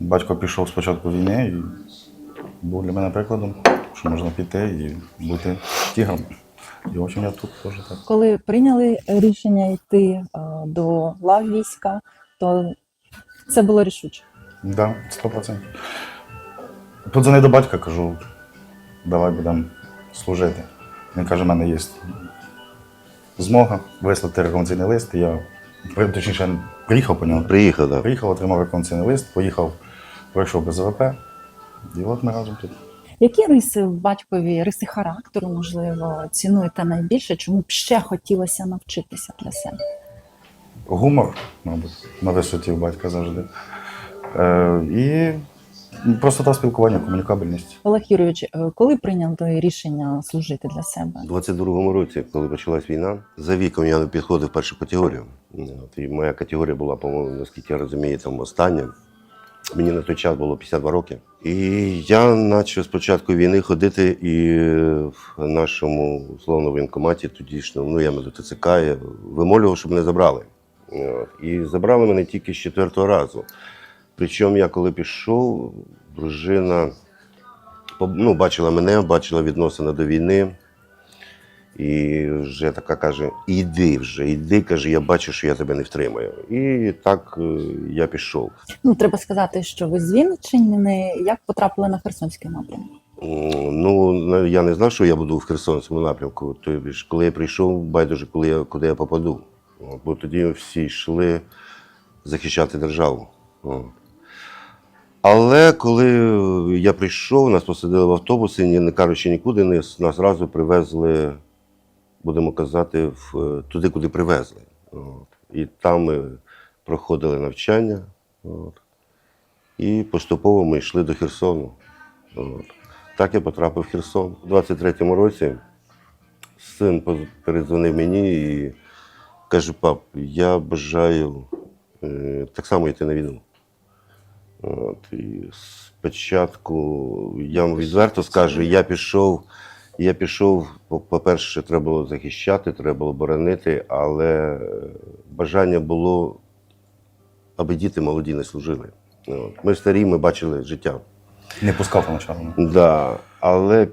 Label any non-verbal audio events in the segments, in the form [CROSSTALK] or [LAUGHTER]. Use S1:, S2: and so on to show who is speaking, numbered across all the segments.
S1: Батько пішов спочатку війни і був для мене прикладом, що можна піти і бути тігром. І в общем, я тут теж так.
S2: Коли прийняли рішення йти е, до лав війська, то це було рішуче.
S1: Так, Да, 100%. Подзвонив до батька, кажу, давай будемо служити. Він каже, в мене є змога вислати рекомендаційний лист. Я точніше приїхав по нього.
S3: Приїхав, так.
S1: Приїхав, отримав рекомендаційний лист, поїхав, пройшов без ВП. І от ми разом тут.
S2: Які риси в батькові, риси характеру, можливо, цінуєте найбільше, чому б ще хотілося навчитися для себе?
S1: Гумор, мабуть, на висоті у батька завжди. Е, і простота спілкування, комунікабельність.
S2: Олег Юрійович, е, коли прийняли служити служити для себе?
S3: У 22-му році, коли почалась війна, за віком я не підходив в першу категорію. От, і моя категорія була, по-моєму, наскільки я розумію, там остання. Мені на той час було 52 роки. І я почав з початку війни ходити і в нашому условно воєнкоматі тодішньому, ну я до ТЦК, вимолював, щоб мене забрали. І забрали мене тільки з четвертого разу. Причому я коли пішов, дружина ну, бачила мене, бачила відносини до війни. І вже така каже: іди вже, іди, каже, я бачу, що я тебе не втримаю. І так е, я пішов.
S2: Ну, треба сказати, що ви з Вінниччини, як потрапили на Херсонський напрямок?
S3: Ну, я не знав, що я буду в Херсонському напрямку. Тобто, ж, коли я прийшов, байдуже, коли я, куди я попаду. Бо тоді всі йшли захищати державу. Але коли я прийшов, нас посадили в автобуси, ні не кажучи нікуди, нас, нас разу привезли, будемо казати, в, туди, куди привезли. От. І там ми проходили навчання. От. І поступово ми йшли до Херсону. От. Так я потрапив в Херсон. У 23-му році син передзвонив мені і каже: пап, я бажаю е, так само йти на війну. От, і спочатку я вам відверто скажу, я пішов, я пішов, по- по-перше, треба було захищати, треба було боронити, але е, бажання було, аби діти молоді не служили. Ми старі, ми бачили життя.
S1: Не пускав поначалу.
S3: Да. Але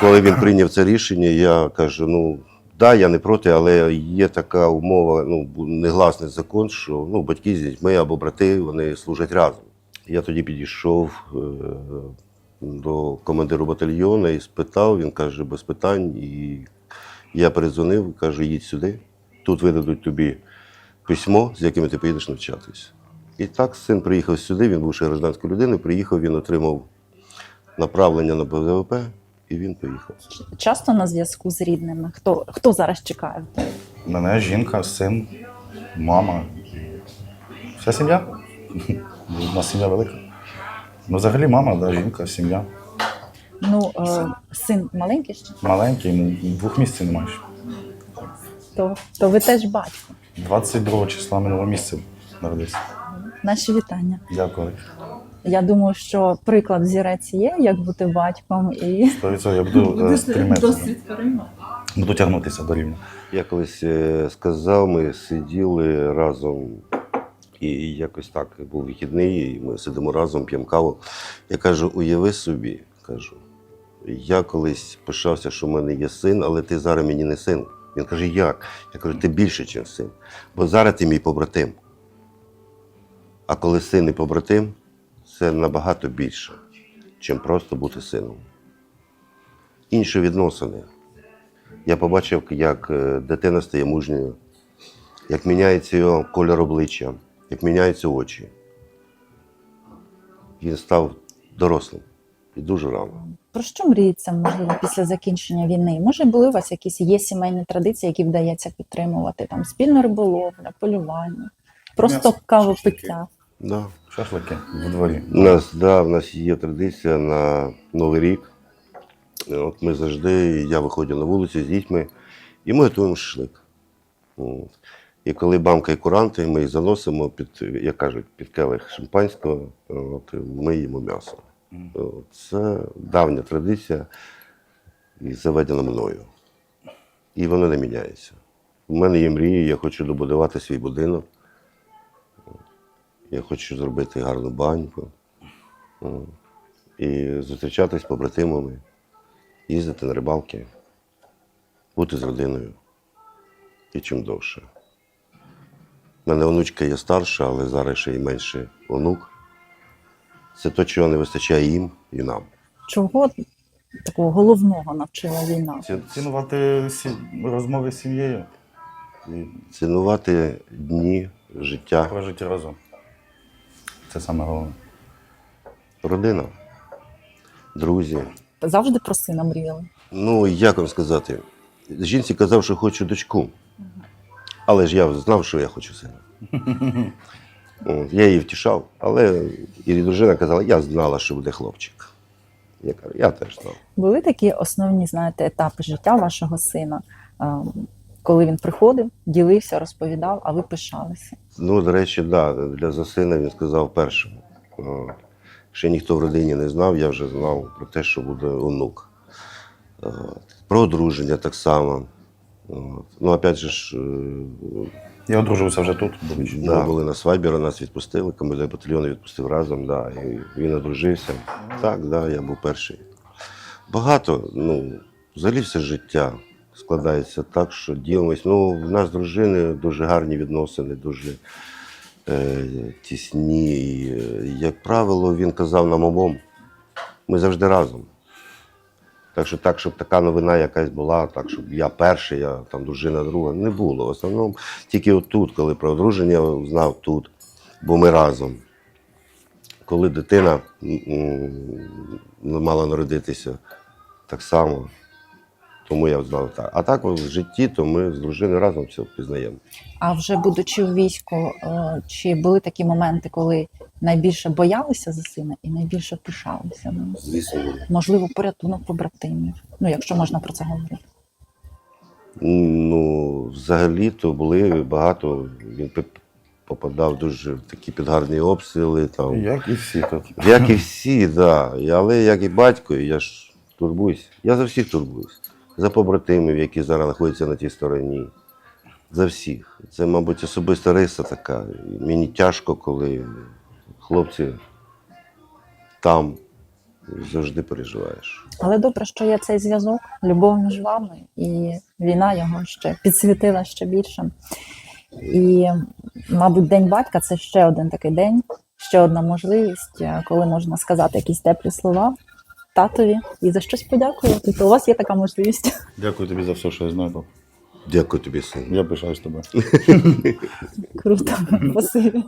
S3: коли він прийняв це рішення, я кажу: ну да, я не проти, але є така умова, ну негласний закон, що ну, батьки з дітьми або брати вони служать разом. Я тоді підійшов е, до командиру батальйону і спитав, він каже, без питань. І я передзвонив, кажу, їдь сюди. Тут видадуть тобі письмо, з яким ти поїдеш навчатись. І так син приїхав сюди, він був ще гражданською людиною, приїхав, він отримав направлення на БВП, і він поїхав.
S2: Часто на зв'язку з рідними? Хто, хто зараз чекає?
S1: Мене жінка, син, мама. Вся сім'я. [LAUGHS] У нас сім'я велика. Ну, взагалі, мама, да, жінка, сім'я.
S2: Ну, е, син маленький ще,
S1: Маленький, йому двох місяців немає. ще.
S2: то, то ви теж батько.
S1: 22 числа минулого місяця народився.
S2: Наші вітання.
S1: Дякую.
S2: Я думаю, що приклад взірець є, як бути батьком, і
S1: 100% я буду е, стремитися.
S2: досвід переймати.
S1: Буду тягнутися до рівня.
S3: Я колись е, сказав, ми сиділи разом, і якось так був вихідний, і ми сидимо разом, п'ємо каву. Я кажу: уяви собі, кажу, я колись пишався, що в мене є син, але ти зараз мені не син. Він каже, як? Я кажу, ти більше, ніж син. Бо зараз ти мій побратим. А коли син і побратим, це набагато більше, ніж просто бути сином. Інші відносини. Я побачив, як е, дитина стає мужньою, як міняється його кольор обличчя, як міняються очі. Він став дорослим і дуже рано.
S2: Про що мріється, можливо, після закінчення війни? Може, були у вас якісь є сімейні традиції, які вдається підтримувати? Там спільна риболовля, полювання, просто кавопиття.
S3: Да.
S1: Шашлики в дворі.
S3: У нас, да, в нас є традиція на Новий рік. От ми завжди, я виходжу на вулицю з дітьми, і ми готуємо шашлик. І коли бамка і куранти, ми їх заносимо під, як кажуть, під келих шампанського, от, ми їмо м'ясо. Це давня традиція і заведена мною. І вона не міняється. У мене є мрії, я хочу добудувати свій будинок. Я хочу зробити гарну баньку. І зустрічатись з побратимами, їздити на рибалки, бути з родиною. І чим довше. У мене онучка є старша, але зараз ще й менше онук. Це те, чого не вистачає їм і нам.
S2: Чого такого головного навчила війна?
S1: Ці- Цінувати сі... розмови з сім'єю і
S3: Цінувати дні життя,
S1: прожити разом. Це саме головне.
S3: родина, друзі.
S2: Завжди про сина мріяли.
S3: Ну, як вам сказати, жінці казав, що хочу дочку. Але ж я знав, що я хочу сина. [LAUGHS] От, Я її втішав, але і дружина казала, я знала, що буде хлопчик. Я кажу, я теж знав.
S2: Були такі основні, знаєте, етапи життя вашого сина, коли він приходив, ділився, розповідав, а ви пишалися.
S3: Ну, до речі, да, для за сина він сказав першому. Ще ніхто в родині не знав, я вже знав про те, що буде онук. Про одруження так само. От. Ну, опять же ж, е,
S1: Я одружився вже тут.
S3: Ми були на свадьбі, нас відпустили, командир батальйону відпустив разом, да, і він одружився. Так, да, я був перший. Багато, ну, взагалі все життя складається так, що ділимось. Ну, в нас дружини дуже гарні відносини, дуже е, тісні. І, е, як правило, він казав нам обом. Ми завжди разом. Так що так, щоб така новина якась була, так, щоб я перший, я там дружина друга, не було. В основному тільки отут, коли про одруження знав тут, бо ми разом. Коли дитина мала народитися, так само. Тому я знав так. А так в житті, то ми з дружиною разом все пізнаємо.
S2: А вже будучи в війську, е, чи були такі моменти, коли найбільше боялися за сина і найбільше пишалися? ним?
S3: Звісно.
S2: Можливо, порятунок побратимів. Ну, якщо можна про це говорити.
S3: Ну, взагалі-то були багато. Він попадав дуже в такі підгарні обстріли. Там.
S1: Як і всі тут.
S3: Як і всі, да. Але як і батько, я ж турбуюсь. Я за всіх турбуюсь. За побратимів, які зараз знаходяться на тій стороні. За всіх. Це, мабуть, особиста риса така. Мені тяжко, коли хлопці там завжди переживаєш.
S2: Але добре, що є цей зв'язок, любов між вами, і війна його ще підсвітила ще більше. І, мабуть, День батька це ще один такий день, ще одна можливість, коли можна сказати якісь теплі слова татові і за щось подякувати. То у вас є така можливість.
S1: Дякую тобі за все, що я знаю. пап.
S3: Дякую тобі, син.
S1: Я пишаюсь тобою.
S2: Круто, спасибі.